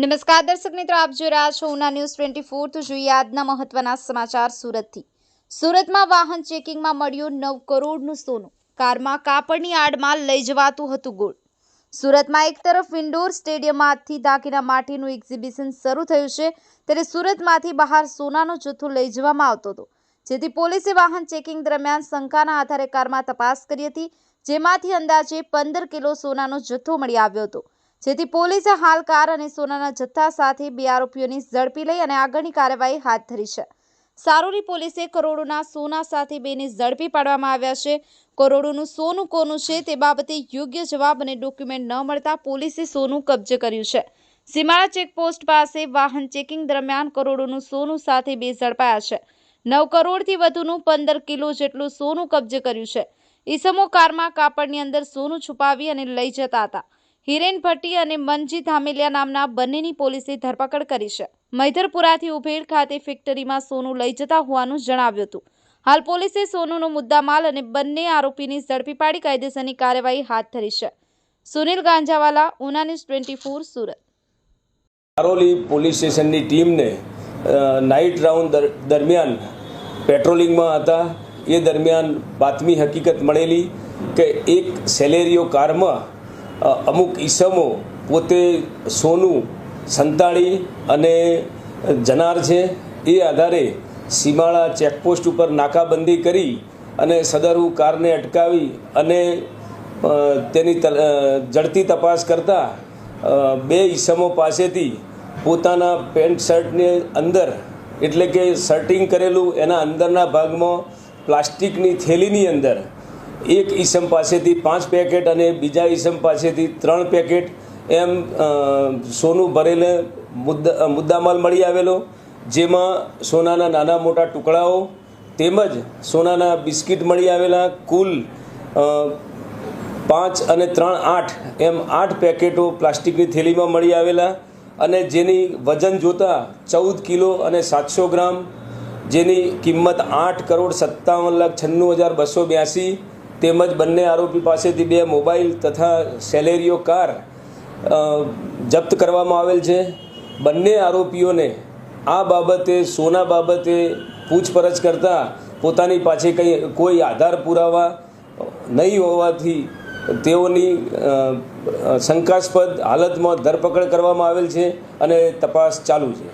નમસ્કાર દર્શક મિત્રો, આપ જોઈ રહ્યા છો ઉના ન્યૂઝ ટ્વેન્ટી ફોર. તો જોઈએ આજના મહત્વના સમાચાર સુરતથી. સુરતમાં વાહન ચેકિંગમાં મળ્યું નવ કરોડનું સોનું. કારમાં કાપડની આડમાં લઈ જવાતું હતું ગોળ. સુરતમાં એક તરફ ઇન્ડોર સ્ટેડિયમમાં આજથી દાગીના માટેનું એક્ઝિબિશન શરૂ થયું છે, ત્યારે સુરતમાંથી બહાર સોનાનો જથ્થો લઈ જવામાં આવતો હતો. જેથી પોલીસે વાહન ચેકિંગ દરમિયાન શંકાના આધારે કારમાં તપાસ કરી હતી, જેમાંથી અંદાજે પંદર કિલો સોનાનો જથ્થો મળી આવ્યો હતો. જેથી પોલીસે હાલ કાર અને સોનાના જથ્થા સાથે બે આરોપીઓની ઝડપી લઈ અને આગળની કાર્યવાહી હાથ ધરી છે. સારોલી પોલીસે કરોડોના સોના સાથે બેને ઝડપી પાડવામાં આવ્યા છે. કરોડોનું સોનું કોનું છે તે બાબતે યોગ્ય જવાબ અને ડોક્યુમેન્ટ ન મળતા પોલીસે સોનું કબજે કર્યું છે. સીમાડા ચેકપોસ્ટ પાસે વાહન ચેકિંગ દરમિયાન કરોડોનું સોનું સાથે બે ઝડપાયા છે. નવ કરોડથી વધુનું પંદર કિલો જેટલું સોનું કબજે કર્યું છે. ઈસમો કારમાં કાપડની અંદર સોનું છુપાવી અને લઈ જતા હતા. હિરેન ભટ્ટી અને મનજી ધામેલિયા નામના બંનેની પોલીસે ધરપકડ કરી છે. મૈધરપુરાથી ઉભેડ ખાતે ફેક્ટરીમાં સોનું લઈ જતા હોવાનું જણાવ્યું હતું. હાલ પોલીસે સોનુનો મુદ્દામાલ અને બંને આરોપીની ઝડપી પાડી કાયદેસરની કાર્યવાહી હાથ ધરી છે. Sunil Ganjawala, Una news twenty four, Surat. Baroli police સ્ટેશનની ટીમને નાઇટ રાઉન્ડ દરમિયાન પેટ્રોલિંગમાં હતા. એ દરમિયાન બાતમી હકીકત મળેલી કે એક સેલેરીઓ કારમાં અમુક ઈસમો પોતે સોનું સંતાડી અને જનાર છે. એ આધારે સીમાડા ચેકપોસ્ટ ઉપર નાકાબંધી કરી અને સદરુ કારને અટકાવી અને તેની જડતી તપાસ કરતા બે ઈસમો પાસેથી પોતાના પેન્ટ શર્ટની અંદર, એટલે કે શર્ટિંગ કરેલું એના અંદરના ભાગમાં પ્લાસ્ટિકની થેલીની અંદર એક ઈસમ પાસેથી પાંચ પેકેટ અને બીજા ઈસમ પાસેથી ત્રણ પેકેટ એમ સોનું ભરેલે મુદ્દા મુદ્દામાલ મળી આવેલો, જેમાં સોનાના નાના મોટા ટુકડાઓ તેમજ સોનાના બિસ્કિટ મળી આવેલા, કુલ પાંચ અને ત્રણ આઠ એમ આઠ પેકેટો પ્લાસ્ટિકની થેલીમાં મળી આવેલા અને જેની વજન જોતાં ચૌદ કિલો અને સાતસો ગ્રામ, જેની કિંમત આઠ કરોડ સત્તાવન લાખ છન્નું હજાર બસો બ્યાસી તેમજ બંને આરોપી પાસેથી બે મોબાઈલ તથા સેલેરીઓ કાર જપ્ત કરવામાં આવેલ છે. બંને આરોપીઓને આ બાબતે, સોના બાબતે પૂછપરછ કરતાં પોતાની પાસે કંઈ, કોઈ આધાર પુરાવા નહીં હોવાથી તેઓની શંકાસ્પદ હાલતમાં ધરપકડ કરવામાં આવેલ છે અને તપાસ ચાલુ છે.